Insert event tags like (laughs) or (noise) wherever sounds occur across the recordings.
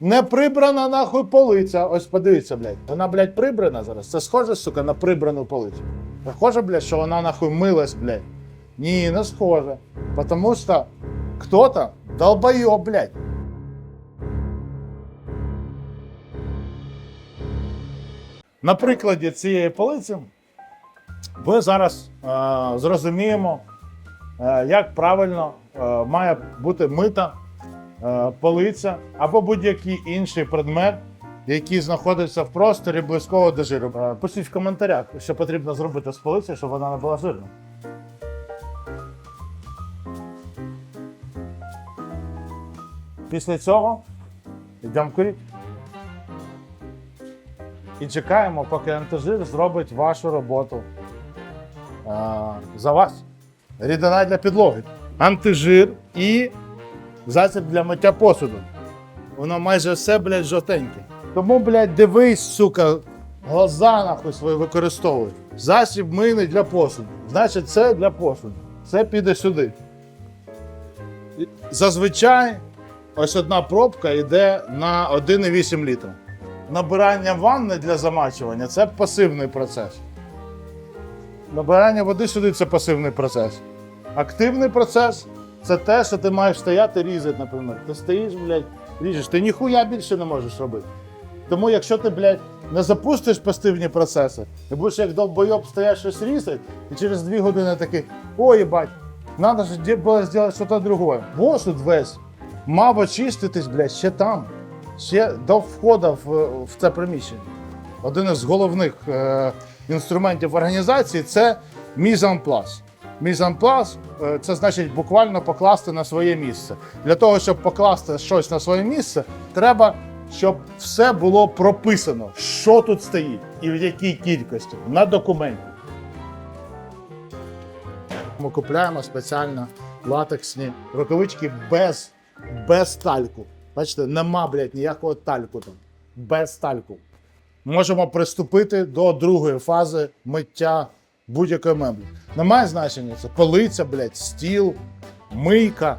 Не прибрана нахуй полиця. Ось подивіться, блядь. Вона, блядь, прибрана зараз. Це схоже, сука, на прибрану полицю. Схоже, блядь, що вона нахуй милась, блядь. Ні, не схоже. Потому що кто-то долбойоб, блядь. На прикладі цієї полиці ми зараз е, зрозуміємо, е, як правильно е, має бути мита полиця або будь-який інший предмет, який знаходиться в просторі близького до жиру. Е, Пишіть в коментарях, що потрібно зробити з полицею, щоб вона не була жирна. Після цього йдемо курити. І чекаємо, поки антижир зробить вашу роботу а, за вас. Рідина для підлоги. Антижир і засіб для миття посуду. Воно майже все, блядь, жовтеньке. Тому, блядь, дивись, сука, глаза нахуй свої використовуй. Засіб мийний для посуду. Значить, це для посуду. Це піде сюди. Зазвичай ось одна пробка йде на 1,8 літра. Набирання ванни для замачування це пасивний процес. Набирання води сюди це пасивний процес. Активний процес це те, що ти маєш стояти різати, наприклад. Ти стоїш, блядь, ріжеш, ти ніхуя більше не можеш робити. Тому якщо ти, блядь, не запустиш пасивні процеси, ти будеш як долбойоб стояти щось різати, і через дві години такий, ой, їбать, треба ж було зробити щось другое. Посуд весь мав очиститись, блядь, ще там, ще до входу в, в це приміщення. Один із головних е, інструментів організації це мізанплас. Мізанплас е, це значить буквально покласти на своє місце. Для того, щоб покласти щось на своє місце, треба, щоб все було прописано, що тут стоїть і в якій кількості на документі. Ми купляємо спеціально латексні рукавички без, без тальку. Бачите, нема, блядь, ніякого тальку там. Без тальку. Можемо приступити до другої фази миття будь-якої меблі. Немає значення це полиця, блядь, стіл, мийка,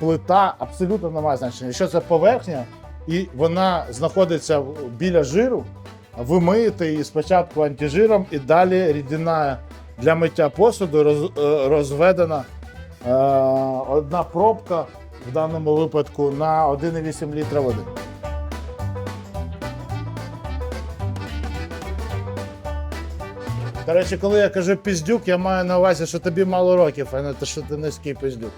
плита. Абсолютно немає значення. Якщо це поверхня і вона знаходиться біля жиру, ви миєте її спочатку антижиром і далі рідина для миття посуду е, розведена е, одна пробка в даному випадку на 1,8 літра води. До речі, коли я кажу піздюк, я маю на увазі, що тобі мало років, а не те, що ти низький піздюк.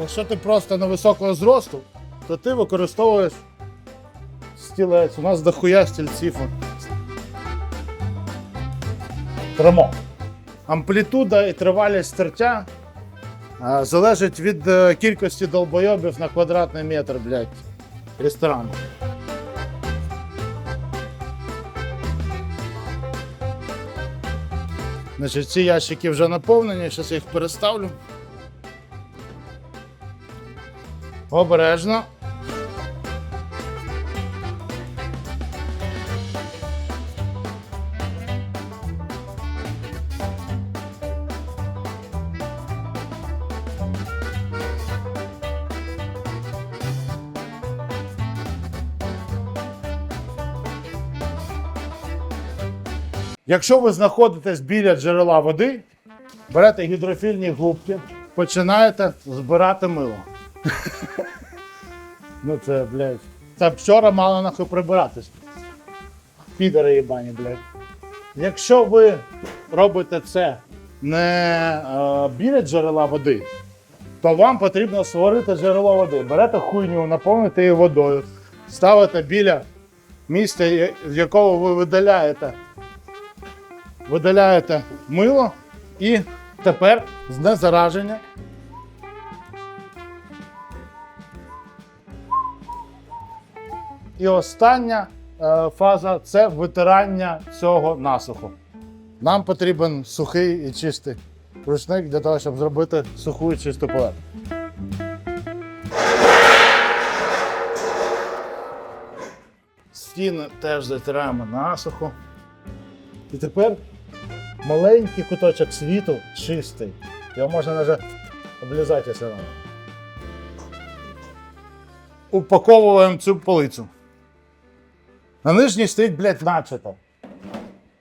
Якщо ти просто невисокого зросту, то ти використовуєш стілець. У нас дохуя стільців. Тремо. Амплітуда і тривалість тертя а, залежить від е, кількості долбойобів на квадратний метр, блядь, ресторану. Значить, ці ящики вже наповнені, зараз я їх переставлю. Обережно. Якщо ви знаходитесь біля джерела води, берете гідрофільні губки, починаєте збирати мило. (laughs) ну це, блядь. Це вчора мало нахуй прибиратись. Підари їбані, блядь. Якщо ви робите це не е, біля джерела води, то вам потрібно створити джерело води. Берете хуйню, наповните її водою, ставите біля місця, з якого ви видаляєте видаляєте мило і тепер знезараження. І остання е, фаза це витирання цього насуху. Нам потрібен сухий і чистий рушник для того, щоб зробити суху і чисту поверхню. Стіни теж затираємо насухо. І тепер маленький куточок світу чистий. Його можна навіть облізати все одно. упаковуємо цю полицю. На нижній стоїть, блядь, начата.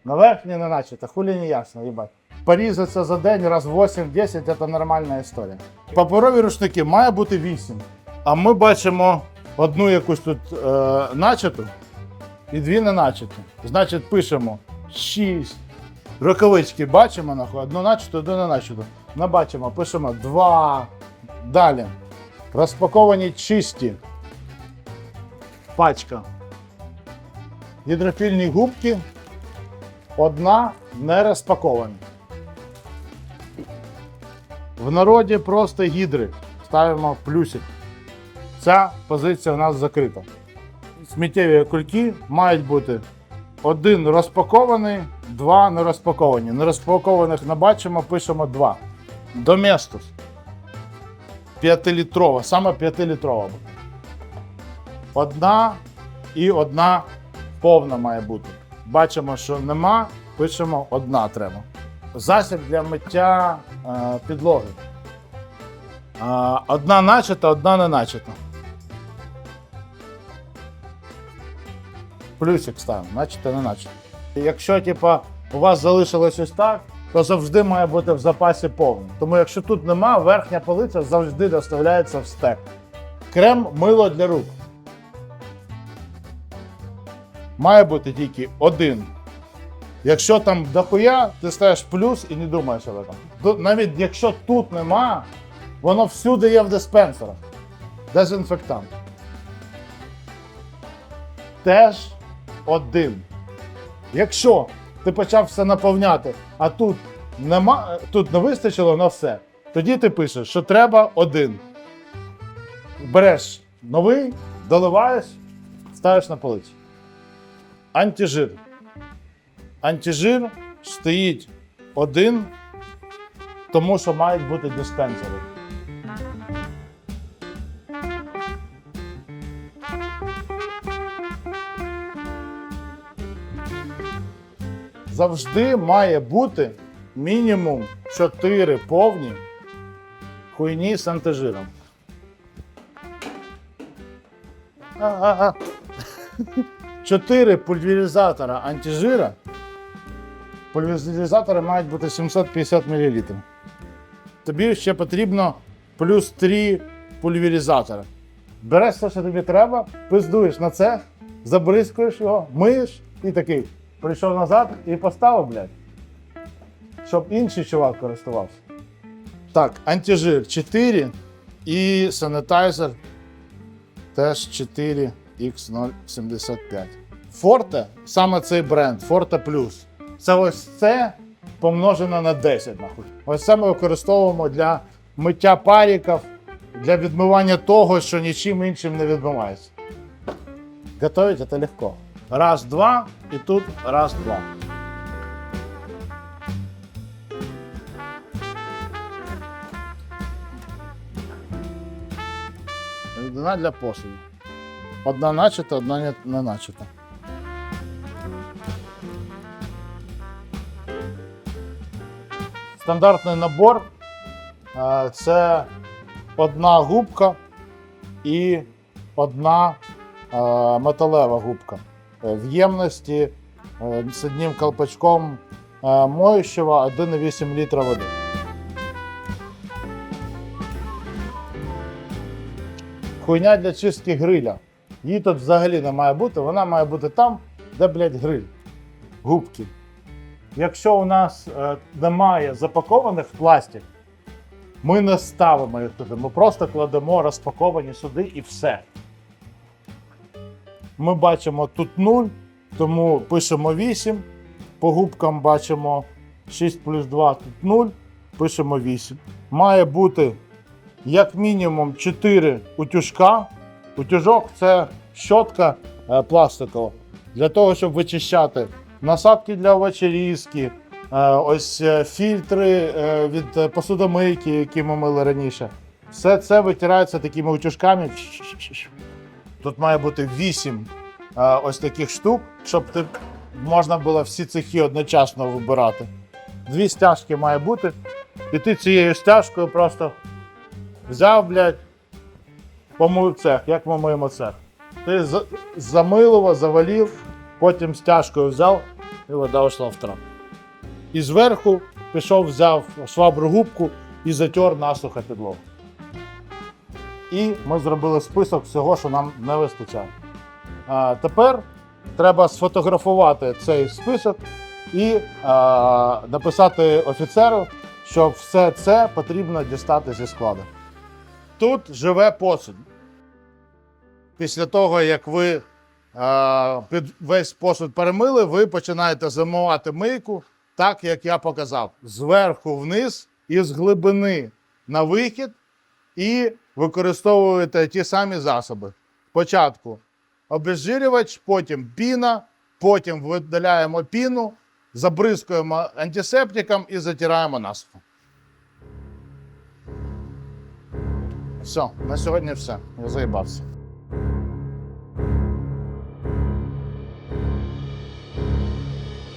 На верхній не начата. Хулі не ясно, їбать. Порізатися за день раз 8-10 це нормальна історія. Паперові рушники має бути 8. А ми бачимо одну якусь тут е, начату і дві не начаті. Значить, пишемо 6. Рукавички бачимо, нахуй, одну начату, одну не начату. Не бачимо, пишемо 2. Далі. Розпаковані чисті. Пачка. Гідрофільні губки. Одна не розпакована. В народі просто гідри. Ставимо плюсик. Ця позиція у нас закрита. Сміттєві кульки мають бути один розпакований, два не розпаковані. Не розпакованих не бачимо, пишемо два. Доместос. П'ятилітрова, саме п'ятилітрова. Одна і одна повна має бути. Бачимо, що нема, пишемо одна треба. Засіб для миття е, підлоги. Е, одна начата, одна не начата. Плюсик ставимо, начата, не начата. Якщо типа, у вас залишилось ось так, то завжди має бути в запасі повно. Тому якщо тут нема, верхня полиця завжди доставляється в стек. Крем мило для рук. Має бути тільки один. Якщо там дохуя, ти ставиш плюс і не думаєш об этом. Навіть якщо тут нема, воно всюди є в диспенсерах. Дезінфектант. Теж один. Якщо ти почав все наповняти, а тут нема, тут не вистачило на все, тоді ти пишеш, що треба один. Береш новий, доливаєш, ставиш на полицю. Антижир. Антижир стоїть один, тому що мають бути диспенсери. Завжди має бути мінімум 4 повні хуйні з антижиром. А-а-а. 4 пульверизатора антижира. Пульверизатори мають бути 750 мл. Тобі ще потрібно плюс 3 пульверизатора. Береш все, що тобі треба, пиздуєш на цех, забризкуєш його, миєш і такий. Прийшов назад і поставив, блядь. Щоб інший чувак користувався. Так, антижир 4 і санітайзер теж 4X075. Форте, саме цей бренд, Forte Plus. Це ось це помножено на 10, нахуй. Ось це ми використовуємо для миття паріків, для відмивання того, що нічим іншим не відмивається. Готовить це легко. Раз, два, і тут раз, два. Рідина для посуду. Одна начата, одна не- начата. Стандартний набор це одна губка і одна металева губка. Е, В ємності е, з одним колпачком е, моющого 1,8 літра води. Хуйня для чистки гриля. Її тут взагалі не має бути, вона має бути там, де, блядь, гриль. Губки. Якщо у нас немає запакованих в пластик, ми не ставимо їх туди. Ми просто кладемо розпаковані сюди і все. Ми бачимо тут 0, тому пишемо 8. По губкам бачимо 6 плюс 2 тут 0, пишемо 8. Має бути як мінімум 4 утюжка. Утюжок це щотка е, пластикова для того, щоб вичищати насадки для овочерізки, е, ось е, фільтри від посудомийки, які ми мили раніше. Все це витирається такими утюжками. Тут має бути 8 е, ось таких штук, щоб ти, можна було всі цехи одночасно вибирати. Дві стяжки має бути. І ти цією стяжкою просто взяв, блядь, помив цех. Як ми миємо цех? Ти за- замилував, завалив, потім стяжкою взяв і вода йшла в трап. І зверху пішов, взяв швабру губку і затер насухо підлогу. І ми зробили список всього, що нам не вистачає. А, тепер треба сфотографувати цей список і а, написати офіцеру, що все це потрібно дістати зі складу. Тут живе посуд. Після того, як ви а, під весь посуд перемили, ви починаєте замивати мийку, так як я показав, зверху вниз і з глибини на вихід, і використовуєте ті самі засоби. Спочатку обезжирювач, потім піна, потім видаляємо піну, забризкуємо антисептиком і затираємо насухо. Все, на сьогодні все. Я заїбався.